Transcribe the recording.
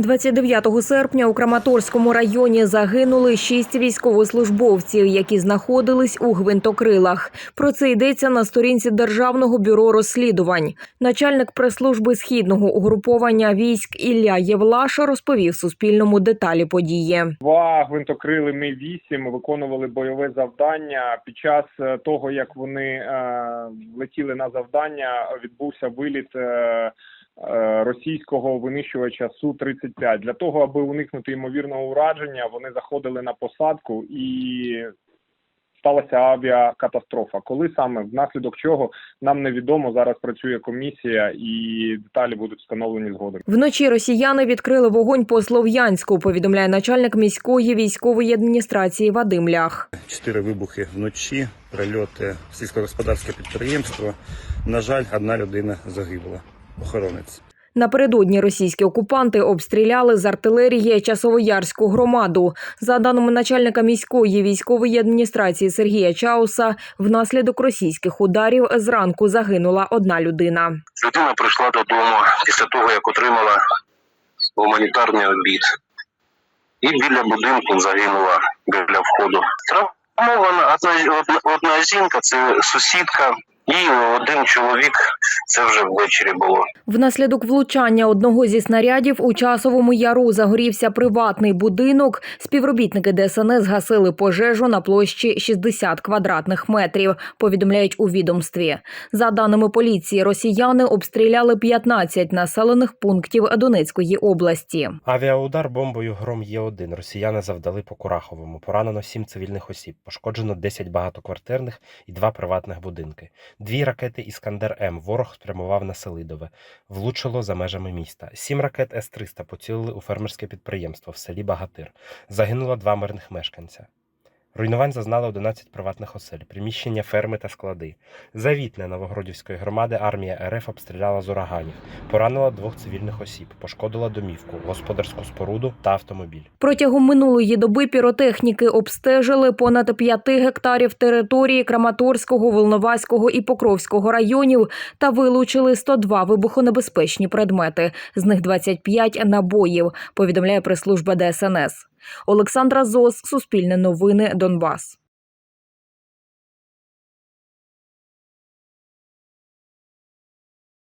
29 серпня у Краматорському районі загинули шість військовослужбовців, які знаходились у гвинтокрилах. Про це йдеться на сторінці Державного бюро розслідувань. Начальник прес-служби східного угруповання військ Ілля Євлаша розповів Суспільному деталі події. Два гвинтокрили Ми-8 виконували бойове завдання. Під час е, того, як вони е, летіли на завдання, відбувся виліт е, російського винищувача Су-35. Для того, аби уникнути ймовірного ураження, вони заходили на посадку і сталася авіакатастрофа. Коли саме внаслідок чого нам невідомо. Зараз працює комісія, і деталі будуть встановлені згодом. Вночі росіяни відкрили вогонь по Слов'янську. Повідомляє начальник міської військової адміністрації Вадим Лях. Чотири вибухи вночі, прильоти в сільськогосподарське підприємство. На жаль, одна людина загибла. Охоронець. Напередодні російські окупанти обстріляли з артилерії Часовоярську громаду. За даними начальника міської військової адміністрації Сергія Чауса, внаслідок російських ударів зранку загинула одна людина. Людина прийшла додому після того, як отримала гуманітарний обід. І біля будинку загинула біля входу. Травмована одна, одна, одна жінка, це сусідка, і один чоловік, це вже ввечері було. Внаслідок влучання одного зі снарядів у часовому яру загорівся приватний будинок. Співробітники ДСНС гасили пожежу на площі 60 квадратних метрів. Повідомляють у відомстві. За даними поліції, росіяни обстріляли 15 населених пунктів Донецької області. Авіаудар бомбою Гром Є1 росіяни завдали по Кураховому. Поранено 7 цивільних осіб, пошкоджено 10 багатоквартирних і 2 приватних будинки. Дві ракети Іскандер М ворог спрямував на Селидове. Влучило за межами міста. Сім ракет С-300 поцілили у фермерське підприємство в селі Багатир. Загинуло два мирних мешканця. Руйнувань зазнали 11 приватних осель, приміщення ферми та склади. Завітне Новогродівської громади армія РФ обстріляла з ураганів, поранила двох цивільних осіб, пошкодила домівку, господарську споруду та автомобіль. Протягом минулої доби піротехніки обстежили понад 5 гектарів території Краматорського, Волноваського і Покровського районів та вилучили 102 вибухонебезпечні предмети, з них 25 набоїв, повідомляє прес-служба ДСНС. Олександра Зос, Суспільне новини, Донбас.